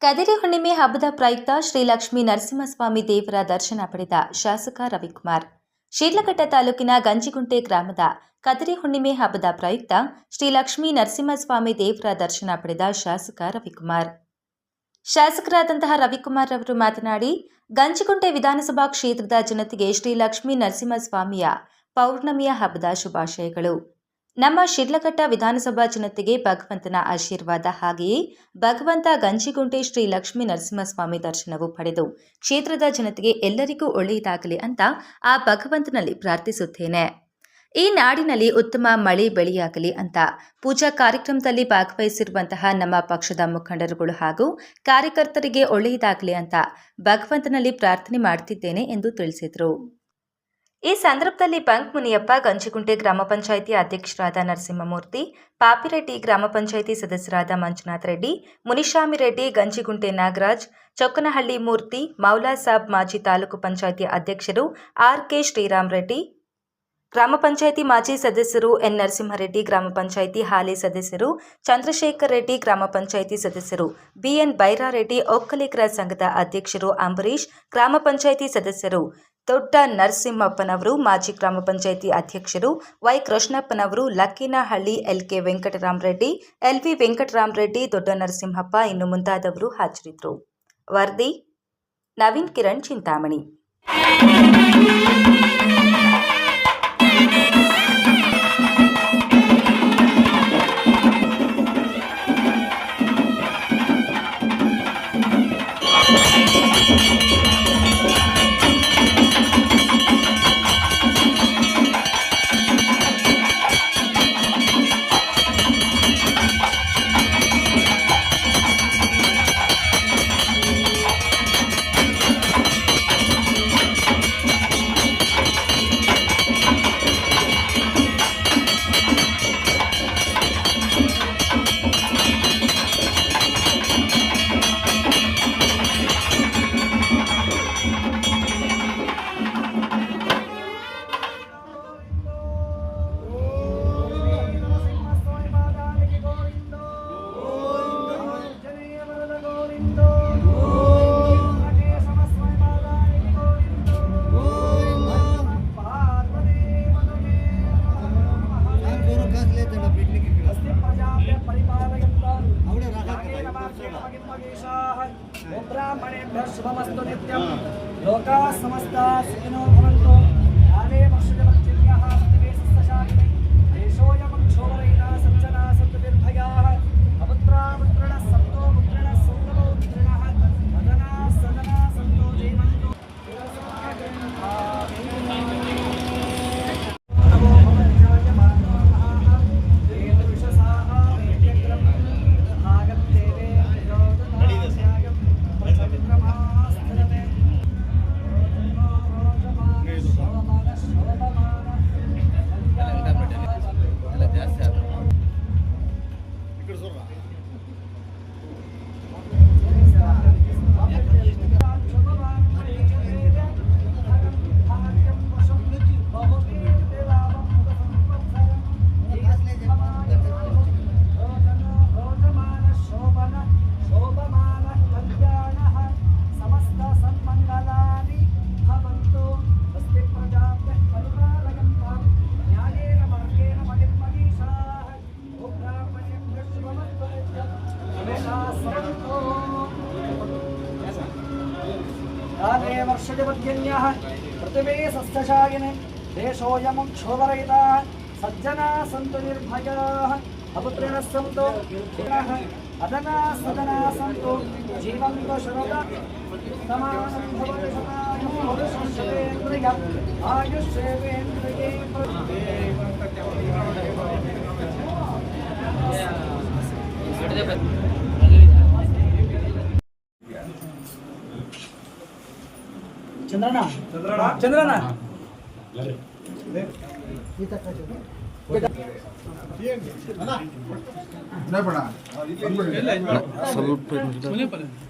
ಕದಿರಿ ಹುಣ್ಣಿಮೆ ಹಬ್ಬದ ಪ್ರಯುಕ್ತ ಶ್ರೀ ಲಕ್ಷ್ಮೀ ನರಸಿಂಹಸ್ವಾಮಿ ದೇವರ ದರ್ಶನ ಪಡೆದ ಶಾಸಕ ರವಿಕುಮಾರ್. ಶಿಡ್ಲಘಟ್ಟ ತಾಲೂಕಿನ ಗಂಜಿಗುಂಟೆ ಗ್ರಾಮದ ಕದಿರಿ ಹುಣ್ಣಿಮೆ ಹಬ್ಬದ ಪ್ರಯುಕ್ತ ಶ್ರೀ ಲಕ್ಷ್ಮೀ ನರಸಿಂಹಸ್ವಾಮಿ ದೇವರ ದರ್ಶನ ಪಡೆದ ಶಾಸಕ ರವಿಕುಮಾರ್. ಶಾಸಕರಾದಂತಹ ರವಿಕುಮಾರ್ ಅವರು ಮಾತನಾಡಿ, ಗಂಜಿಗುಂಟೆ ವಿಧಾನಸಭಾ ಕ್ಷೇತ್ರದ ಜನತೆಗೆ ಶ್ರೀ ಲಕ್ಷ್ಮೀ ನರಸಿಂಹಸ್ವಾಮಿಯ ಪೌರ್ಣಮಿಯ ಹಬ್ಬದ ಶುಭಾಶಯಗಳು. ನಮ್ಮ ಶಿಡ್ಲಘಟ್ಟ ವಿಧಾನಸಭಾ ಜನತೆಗೆ ಭಗವಂತನ ಆಶೀರ್ವಾದ. ಹಾಗೆಯೇ ಭಗವಂತ ಗಂಜಿಗುಂಟೆ ಶ್ರೀ ಲಕ್ಷ್ಮೀ ನರಸಿಂಹಸ್ವಾಮಿ ದರ್ಶನವು ಪಡೆದು ಕ್ಷೇತ್ರದ ಜನತೆಗೆ ಎಲ್ಲರಿಗೂ ಒಳ್ಳೆಯದಾಗಲಿ ಅಂತ ಆ ಭಗವಂತನಲ್ಲಿ ಪ್ರಾರ್ಥಿಸುತ್ತೇನೆ. ಈ ನಾಡಿನಲ್ಲಿ ಉತ್ತಮ ಮಳೆ ಬೆಳೆಯಾಗಲಿ ಅಂತ ಪೂಜಾ ಕಾರ್ಯಕ್ರಮದಲ್ಲಿ ಭಾಗವಹಿಸಿರುವಂತಹ ನಮ್ಮ ಪಕ್ಷದ ಮುಖಂಡರುಗಳು ಹಾಗೂ ಕಾರ್ಯಕರ್ತರಿಗೆ ಒಳ್ಳೆಯದಾಗಲಿ ಅಂತ ಭಗವಂತನಲ್ಲಿ ಪ್ರಾರ್ಥನೆ ಮಾಡ್ತಿದ್ದೇನೆ ಎಂದು ತಿಳಿಸಿದರು. ಈ ಸಂದರ್ಭದಲ್ಲಿ ಬಂಕ್ ಮುನಿಯಪ್ಪ ಗಂಜಿಗುಂಟೆ ಗ್ರಾಮ ಪಂಚಾಯಿತಿ ಅಧ್ಯಕ್ಷರಾದ ನರಸಿಂಹಮೂರ್ತಿ ಪಾಪಿರೆಡ್ಡಿ ಗ್ರಾಮ ಪಂಚಾಯಿತಿ ಸದಸ್ಯರಾದ ಮಂಜುನಾಥ್ ರೆಡ್ಡಿ ಮುನಿಶಾಮಿರೆಡ್ಡಿ ಗಂಜಿಗುಂಟೆ ನಾಗರಾಜ್ ಚೊಕ್ಕನಹಳ್ಳಿ ಮೂರ್ತಿ ಮೌಲಾ ಸಾಬ್ ಮಾಜಿ ತಾಲೂಕು ಪಂಚಾಯಿತಿ ಅಧ್ಯಕ್ಷರು ಆರ್ ಕೆ ಶ್ರೀರಾಮ್ ರೆಡ್ಡಿ ಗ್ರಾಮ ಪಂಚಾಯಿತಿ ಮಾಜಿ ಸದಸ್ಯರು ಎನ್ ನರಸಿಂಹರೆಡ್ಡಿ ಗ್ರಾಮ ಪಂಚಾಯಿತಿ ಹಾಲಿ ಸದಸ್ಯರು ಚಂದ್ರಶೇಖರ್ ರೆಡ್ಡಿ ಗ್ರಾಮ ಪಂಚಾಯಿತಿ ಸದಸ್ಯರು ಬಿಎನ್ ಬೈರಾರೆಡ್ಡಿ ಒಕ್ಕಲಿಗರ ಸಂಘದ ಅಧ್ಯಕ್ಷರು ಅಂಬರೀಶ್ ಗ್ರಾಮ ಪಂಚಾಯಿತಿ ಸದಸ್ಯರು ದೊಡ್ಡ ನರಸಿಂಹಪ್ಪನವರು, ಮಾಜಿ ಗ್ರಾಮ ಪಂಚಾಯಿತಿ ಅಧ್ಯಕ್ಷರು ವೈ ಕೃಷ್ಣಪ್ಪನವರು ಲಕ್ಕಿನಹಳ್ಳಿ ಎಲ್ಕೆ ವೆಂಕಟರಾಮರೆಡ್ಡಿ, ಎಲ್ವಿ ವೆಂಕಟರಾಮರೆಡ್ಡಿ, ದೊಡ್ಡ ನರಸಿಂಹಪ್ಪ ಇನ್ನು ಮುಂತಾದವರು ಹಾಜರಿದ್ದರು. ವರದಿ, ನವೀನ್ ಕಿರಣ್ ಚಿಂತಾಮಣಿ. काले वर्षजपर्जन्यः पृथिवी सस्यशायिने देशोऽयं क्षोभरहिताः सज्जना सन्तु निर्भयाः अपुत्रिणः सन्तु पुत्रिणः अदना सदना सन्तु जीवन्तु शरदा समानं भवति ಚಂದ್ರಣ್ಣ ಚಂದ್ರಣ್ಣ ಸ್ವಲ್ಪ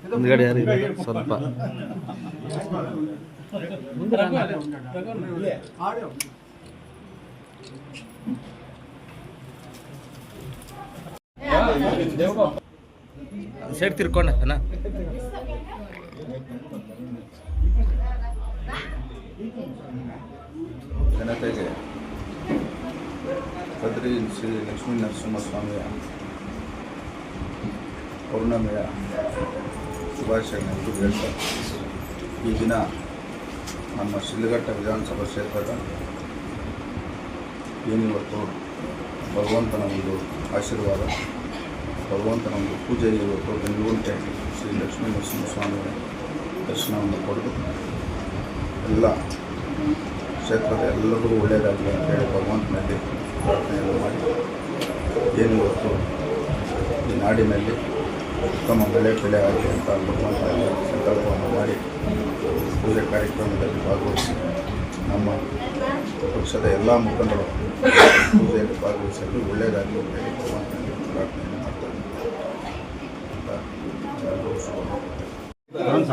ಹಿಂದ್ಗಡೆ ಯಾರು ಇದೆ ಸ್ವಲ್ಪ ಸೇರ್ತಿರ್ಕೊಂಡ ಅಣ್ಣ ಜನತೆಗೆ ಕದ್ರಿ ಶ್ರೀ ಲಕ್ಷ್ಮೀ ನರಸಿಂಹಸ್ವಾಮಿಯ ಪೌರ್ಣಮಿಯ ಶುಭಾಶಯಗಳನ್ನು ಹೇಳ್ತಾ ಈ ದಿನ ನಮ್ಮ ಶಿಲ್ಘಟ್ಟ ವಿಧಾನಸಭಾ ಕ್ಷೇತ್ರದ ಏನಿವತ್ತು ಭಗವಂತನ ಒಂದು ಆಶೀರ್ವಾದ, ಭಗವಂತನ ಒಂದು ಪೂಜೆ ಇವತ್ತು ಬೆಂಗಳೂರಿಗೆ ಶ್ರೀ ಲಕ್ಷ್ಮೀ ನರಸಿಂಹಸ್ವಾಮಿಯ ದರ್ಶನವನ್ನು ಪಡೆದು ಎಲ್ಲ ಕ್ಷೇತ್ರದ ಎಲ್ಲರಿಗೂ ಒಳ್ಳೆಯದಾಗಲಿ ಅಂತ ಹೇಳಿ ಭಗವಂತನಲ್ಲಿ ಪ್ರಾರ್ಥನೆಯನ್ನು ಮಾಡಿ. ಏನು ಗೊತ್ತು? ಈ ನಾಡಿನಲ್ಲಿ ಉತ್ತಮ ಬೆಳೆ ಬೆಳೆ ಆಗಲಿ ಅಂತ ಭಗವಂತ ಸಂಕಲ್ಪವನ್ನು ಮಾಡಿ ಪೂಜೆ ಕಾರ್ಯಕ್ರಮದಲ್ಲಿ ಭಾಗವಹಿಸಿ ನಮ್ಮ ಪಕ್ಷದ ಎಲ್ಲ ಮುಖಂಡರು ಪೂಜೆಯಲ್ಲಿ ಭಾಗವಹಿಸಲು ಒಳ್ಳೆಯದಾಗಲಿ ಅಂತ ಹೇಳಿ ಭಗವಂತನಲ್ಲಿ ಪ್ರಾರ್ಥನೆಯನ್ನು ಮಾಡ್ತಾರೆ ಅಂತ ಎಲ್ಲರಿಗೂ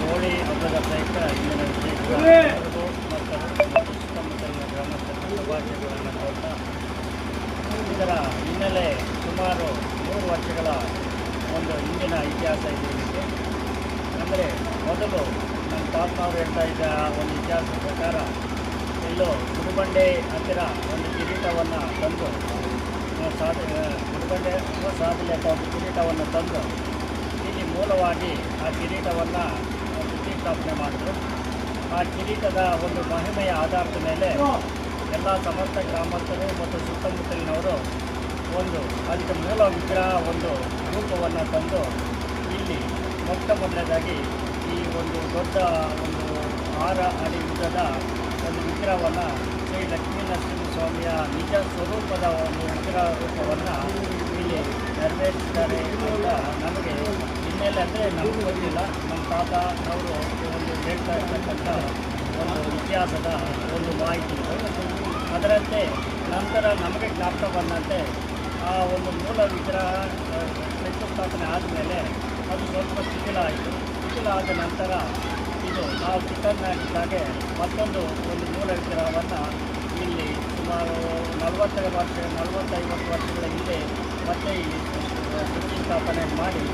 ಹೋಳಿ ಹಬ್ಬದ ಪ್ರಯುಕ್ತ ಇಂದಿನ ಸುತ್ತಮುತ್ತಲಿನ ಇದರ ಹಿನ್ನೆಲೆ ಸುಮಾರು ಮೂರು ವರ್ಷಗಳ ಒಂದು ಹಿಂದಿನ ಇತಿಹಾಸ ಇದೆ ಇದಕ್ಕೆ ಅಂದರೆ ಮೊದಲು ನಮ್ಮ ತಾತನವರು ಇದ್ದ ಒಂದು ಇತಿಹಾಸದ ಪ್ರಕಾರ ಎಲ್ಲೋ ಗುಡುಬಂಡೆ ಹತ್ತಿರ ಒಂದು ಕಿರೀಟವನ್ನು ತಂದು ಸಾಧ ಅಥವಾ ಸಾಧನೆ ಅಥವಾ ಒಂದು ಕಿರೀಟವನ್ನು ತಂದು ಮೂಲವಾಗಿ ಆ ಕಿರೀಟವನ್ನು ಪ್ರತಿಷ್ಠಾಪನೆ ಮಾಡಿದರು. ಆ ಕಿರೀಟದ ಒಂದು ಮಹಿಮೆಯ ಆಧಾರದ ಮೇಲೆ ಎಲ್ಲ ಸಮಸ್ತ ಗ್ರಾಮಸ್ಥರು ಮತ್ತು ಸುತ್ತಮುತ್ತಲಿನವರು ಒಂದು ಅದಕ್ಕೆ ಮೂಲ ವಿಗ್ರಹ ಒಂದು ರೂಪವನ್ನು ತಂದು ಇಲ್ಲಿ ಮೊಟ್ಟ ಮೊದಲನೇದಾಗಿ ಈ ಒಂದು ದೊಡ್ಡ ಒಂದು ಆರ ಅಡಿ ಯುದ್ಧದ ಒಂದು ವಿಗ್ರಹವನ್ನು ಶ್ರೀ ಲಕ್ಷ್ಮೀನರಸಿಂಹ ನರಸಿಂಹಸ್ವಾಮಿಯ ನಿಜ ಸ್ವರೂಪದ ಒಂದು ವಿಗ್ರಹ ರೂಪವನ್ನು ಇಲ್ಲಿ ನೆರವೇರಿಸಿದ್ದಾರೆ ಅಂತ ನಮಗೆ ಹಿನ್ನೆಲೆ ಅಂದರೆ ನಮಗೂ ಗೊತ್ತಿಲ್ಲ. ನಮ್ಮ ತಾತ ಅವರು ಒಂದು ಹೇಳ್ತಾ ಇರ್ತಕ್ಕಂಥ ಒಂದು ಇತಿಹಾಸದ ಒಂದು ಮಾಹಿತಿ ಅದರಂತೆ ನಂತರ ನಮಗೆ ಜ್ಞಾಪಕ ಬಂದಂತೆ ಆ ಒಂದು ಮೂಲ ವಿಗ್ರಹ ಶಂಕುಸ್ಥಾಪನೆ ಆದಮೇಲೆ ಅದು ಸ್ವಲ್ಪ ಶಿಥಿಲ ಆಯಿತು. ಶಿಥಿಲ ಆದ ನಂತರ ಇದು ನಾವು ಚಿಕ್ಕನ್ನಾಗಿದ್ದಾಗೆ ಮತ್ತೊಂದು ಒಂದು ಮೂಲ ವಿಗ್ರಹವನ್ನು ಇಲ್ಲಿ ಸುಮಾರು ನಲವತ್ತೈದು ವರ್ಷ, ನಲವತ್ತೈವತ್ತು ವರ್ಷಗಳ ಹಿಂದೆ ಮತ್ತೆ ಈ ಸ್ಥಾಪನೆ ಮಾಡಿ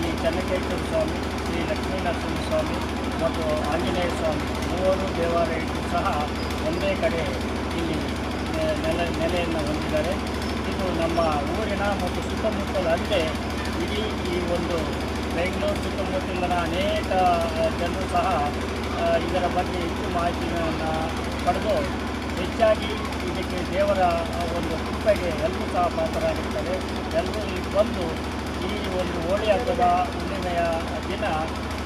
ಇಲ್ಲಿ ಚನ್ನಕೇಶ್ವರ ಸ್ವಾಮಿ, ಶ್ರೀ ಲಕ್ಷ್ಮೀನರಸಿಂಹ ಸ್ವಾಮಿ ಮತ್ತು ಆಂಜನೇಯ ಸ್ವಾಮಿ ಮೂವರು ದೇವಾಲಯಕ್ಕೂ ಸಹ ಒಂದೇ ಕಡೆ ಇಲ್ಲಿ ನೆಲೆ, ನೆಲೆಯನ್ನು ಹೊಂದಿದ್ದಾರೆ. ಇದು ನಮ್ಮ ಊರಿನ ಮತ್ತು ಸುತ್ತಮುತ್ತಲ ಅಲ್ಲದೆ ಇಡೀ ಈ ಒಂದು ಬೆಂಗಳೂರು ಸುತ್ತಮುತ್ತಲಿನ ಅನೇಕ ಜನರು ಸಹ ಇದರ ಬಗ್ಗೆ ಹೆಚ್ಚು ಮಾಹಿತಿಯನ್ನು ಪಡೆದು ಹೆಚ್ಚಾಗಿ ಇದಕ್ಕೆ ದೇವರ ಒಂದು ಕೃಪೆಗೆ ಎಲ್ಲರೂ ಸಹ ಪಾತ್ರರಾಗಿರ್ತಾರೆ. ಎಲ್ಲರೂ ಇಲ್ಲಿ ಬಂದು ಒಂದು ಹೋಳಿ ಹಬ್ಬದ ಹುಣ್ಣಿಮೆಯ ದಿನ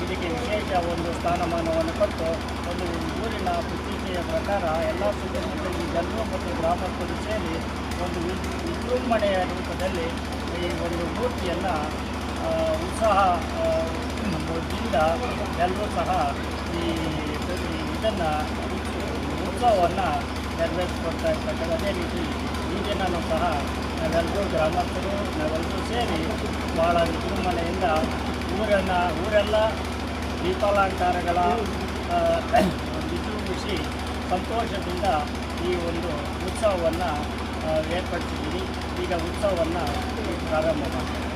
ಇದಕ್ಕೆ ವಿಶೇಷ ಒಂದು ಸ್ಥಾನಮಾನವನ್ನು ಕೊಟ್ಟು ಒಂದು ಊರಿನ ಪ್ರತಿಷ್ಠೆಯ ಪ್ರಕಾರ ಎಲ್ಲ ಸುತ್ತಮುತ್ತಲಿನ ಜನರು ಮತ್ತು ಗ್ರಾಮಸ್ಥರು ಸೇರಿ ಒಂದು ವಿಜೃಂಭಣೆಯ ರೂಪದಲ್ಲಿ ಈ ಒಂದು ಮೂರ್ತಿಯನ್ನು ಉತ್ಸಾಹದಿಂದ ಎಲ್ಲರೂ ಸಹ ಈ ಇದನ್ನು ಉತ್ಸವವನ್ನು ನೆರವೇರಿಸಿಕೊಡ್ತಾ ಇರ್ತಕ್ಕಂಥ ಅದೇ ರೀತಿ ಈ ದಿನವೂ ಸಹ ನಾವೆಲ್ಲರೂ ಗ್ರಾಮಸ್ಥರು ನಾವೆಲ್ಲರೂ ಸೇರಿ ಭಾಳ ವಿಜೃಂಭಣೆಯಿಂದ ಊರನ್ನು, ಊರೆಲ್ಲ ದೀಪಾಲಂಕಾರಗಳ ವಿಜೃಂಭಿಸಿ ಸಂತೋಷದಿಂದ ಈ ಒಂದು ಉತ್ಸವವನ್ನು ಏರ್ಪಡಿಸಿದ್ದೀವಿ. ಈಗ ಉತ್ಸವವನ್ನು ಪ್ರಾರಂಭ ಮಾಡ್ತೀವಿ.